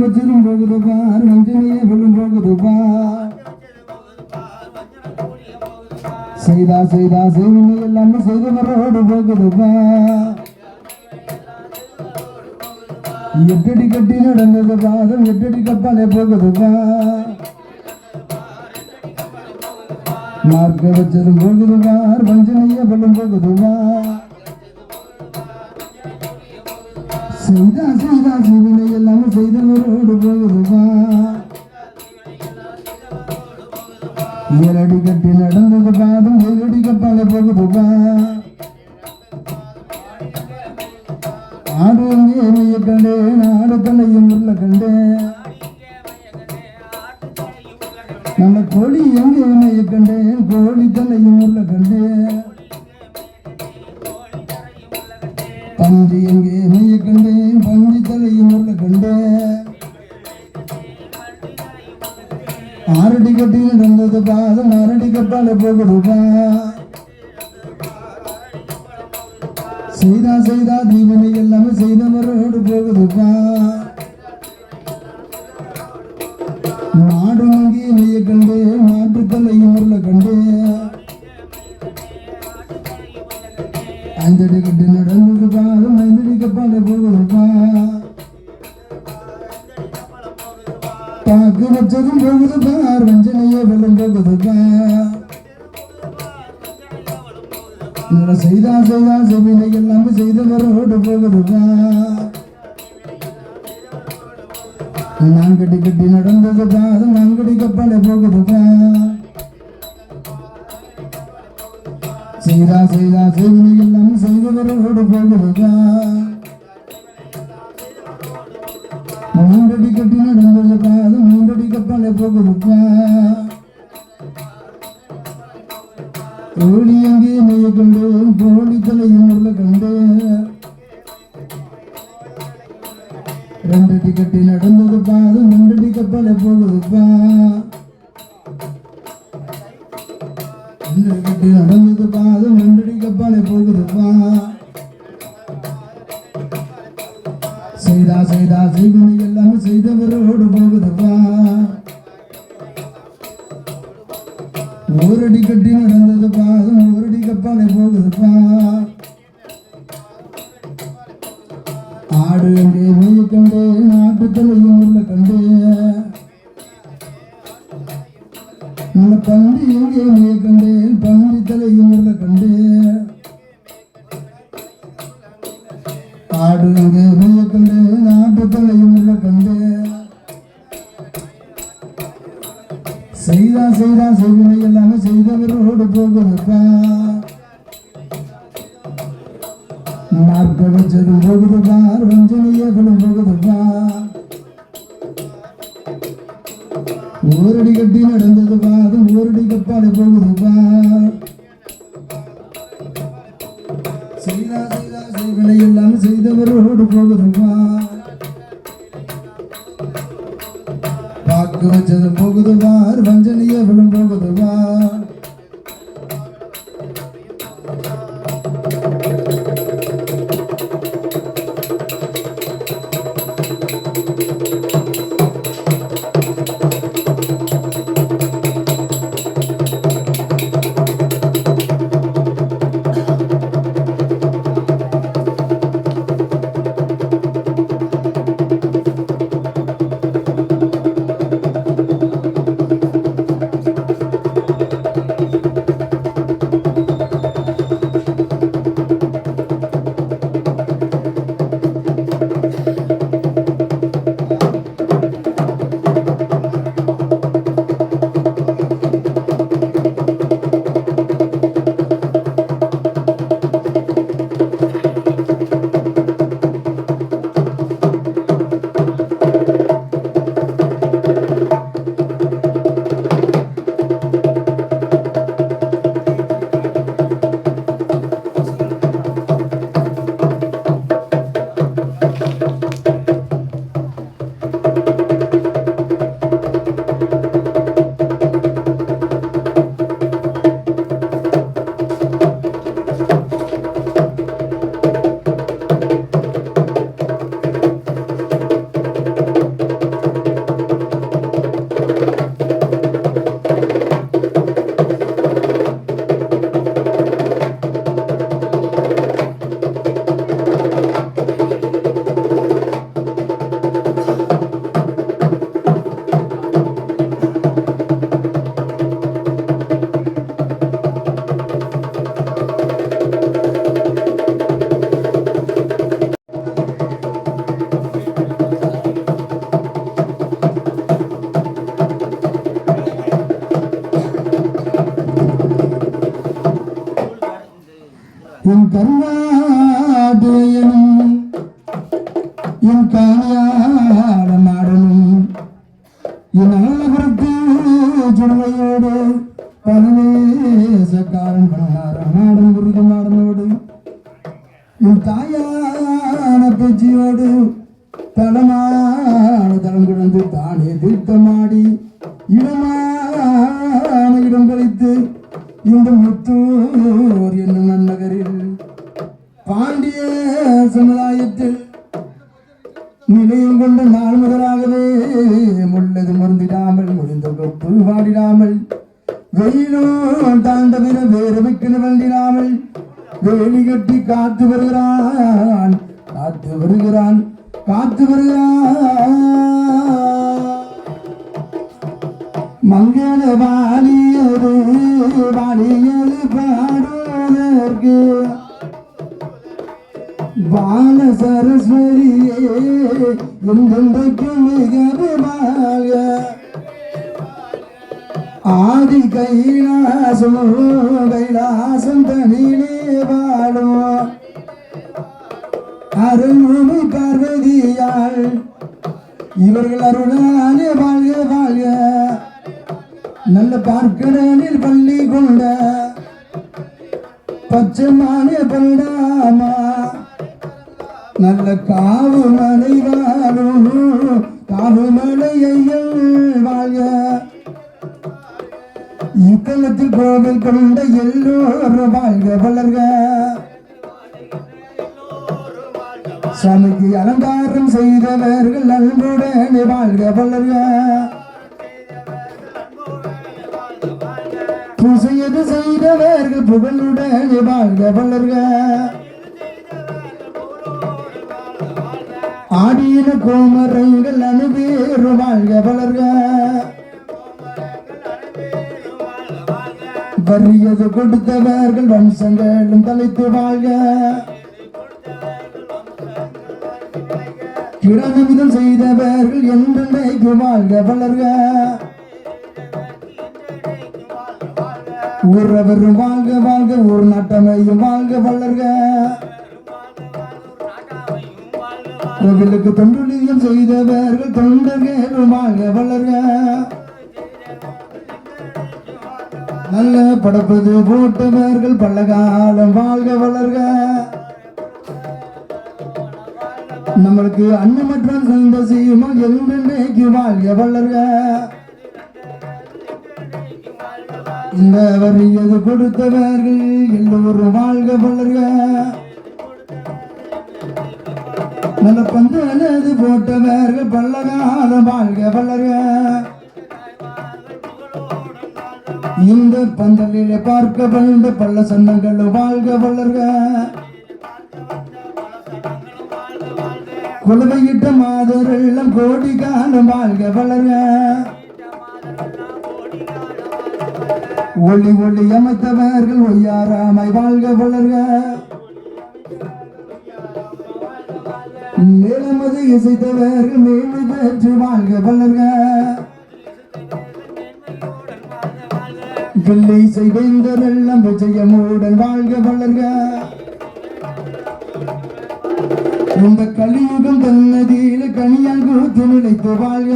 வச்சிரும் போகுது பார் வஞ்சனையே விழும் போகுது பார் செய்தா செய்தா செய்வினை எல்லாமே செய்தவரோடு போகுது பார் எட்டடி கட்டி நடந்தது பாதம் எட்டடி கப்பாலே போகுது பார் மார்க்க வச்சதும் போகுது பார் வஞ்சனையே விழும் போகுது செய்தா செய்தா செய்வினை எல்லாம் செய்தவரோடு போகுதுமா ஏழடி கட்டி நடந்தது பாதம் ஏழடி கப்பால போகுதுமா ஆடு ஏமைய கண்டேன் ஆடு தலையும் உள்ள கண்டேன் நம்ம கோழி எங்கே ஏமைய கண்டேன் கோழி தலையும் உள்ள கண்டேன் பஞ்சு எங்கே ஏமைய கண்டேன் ஆரடி கட்டி நடந்தது பாதம் ஆரடி கப்பால போகுதுப்பா செய்தா செய்தா தீவனை எல்லாமே செய்தவரோடு போகுதுப்பா பாக்கு வச்சதும் போகுது பார் வஞ்சனைய வெள்ளம் போகுது பார் செய்தா செய்தா செவினை எல்லாமே செய்தவரோடு போகுதுப்பா நான் கட்டி கட்டி நடந்தது பார் பாதம் நான்கடி போகுது பார். செய்தா செய்தா செவினை எல்லாமே செய்தவரோடு போகுது பார். கட்டி நடந்தது பாதம் மூன்றடி கப்பால போகுதுப்பா. கோழி எங்கே செய்தா செய்தா செய்வனை எல்லாம் செய்தவரோடு போகுதுப்பா ஓரடி கட்டி நடந்ததுப்பா அதுவும் ஓரடி கப்பாலே போகுதுப்பா. ஆடு எங்கே போய் கண்டே நாட்டு தலையும் உள்ள கண்டே. நல்ல பந்தி எங்கே போய் கண்டே செய்தா செய்தா செய்வினை எல்லாமே செய்தவரோடு போகுதுப்பா மார்க்க வச்சதும் போகுதுப்பா வஞ்சனைய போகுதுப்பா. ஓரடி கட்டி நடந்ததுப்பா அது ஓரடி கப்பாடு போகுதுப்பா. செய்தா செய்தா செய்வினை எல்லாம் செய்தவரோடு போகுதுப்பா. കരുവാടേനും എൻ കാണിയാടമാടനും ഇനാപുരത്തെ ചുടുവയോട് പരവേശക്കാരൻ പണാറമാടൻ മുരുകമാടനോട് തായ பாண்டிய சமுதாயத்தில் நிலையம் கொண்டு நாள் முதலாகவே முள்ளது மருந்திடாமல் முடிந்த கொப்பு வாடிடாமல் வெயிலும் தாண்டவிர வேறுமைக்கு வண்டிடாமல் வேலி கட்டி காத்து வருகிறான் காத்து வருகிறான் காத்து வருகிறான். மங்கள வாணியது வாணியது பாடுவதற்கு பால சரஸ்வரியே எந்தெந்தைக்கும் மிகவே வாழ்க ஆதி கைலாசம் கைலாசம் தனியிலே வாழும் அருள்மொழி பார்வதியாள் இவர்கள் அருளாலே வாழ்க வாழ்க நல்ல பார்க்கடலில் பள்ளி கொண்ட பச்சைமான பல்லாமா நல்ல காவு மலை வாழும் காவு மலை ஐயன் இத்தலத்தில் கோவில் கொண்ட எல்லோரும் வாழ்க வளர்க. சுவாமிக்கு அலங்காரம் செய்தவர்கள் அன்புடனே வாழ்க வளர்க. பூசையது செய்தவர்கள் புகழுடனே வாழ்க வளர்க. ஆடியின கோமரங்கள் அனுபேறு வாழ்க வளர்க. வறியது கொடுத்தவர்கள் வம்சங்களும் தலைத்து வாழ்க. கிழமிதம் செய்தவர்கள் என்றென்றைக்கு வாழ்க வளர்க. உறவரும் வாழ்க வாழ்க ஒரு நாட்டமையும் வாழ்க வளர்க. கோவிலுக்கு தொண்டுலிங்கம் செய்தவர்கள் தொண்டர்களும் வளர்க. நல்ல படப்பது போட்டவர்கள் பல்லகாலம் வாழ்க வளர்க. நம்மளுக்கு அன்னமற்ற சந்தசியமா என்றென்றைக்கு வாழ்க வளர்க. இந்த வரியது கொடுத்தவர்கள் எல்லோரும் வாழ்க வளர்க. நல்ல பந்தனது போட்டவர்கள் பல்லகாத வாழ்க வளர்க இந்த பந்தலிலே பார்க்க வந்த பல்ல சன்னங்கள் வாழ்க வளர்க குலவையிட்ட மாதரெல்லாம் கோடி காலம் வாழ்க வளர்க ஒளி ஒளி அமைத்தவர்கள் ஒய்யாராமை வாழ்க வளர்க நிலமது இசைத்தவர்கள் மேன்மை பெற்று வாழ்க வளர்க. பிள்ளை செய்வேந்தர் எல்லாம் விஜயமுடன் வாழ்க வளர்க. இந்த கலியுகம் தன்னதியில் கனியால் கூத்து நினைத்து வாழ்க.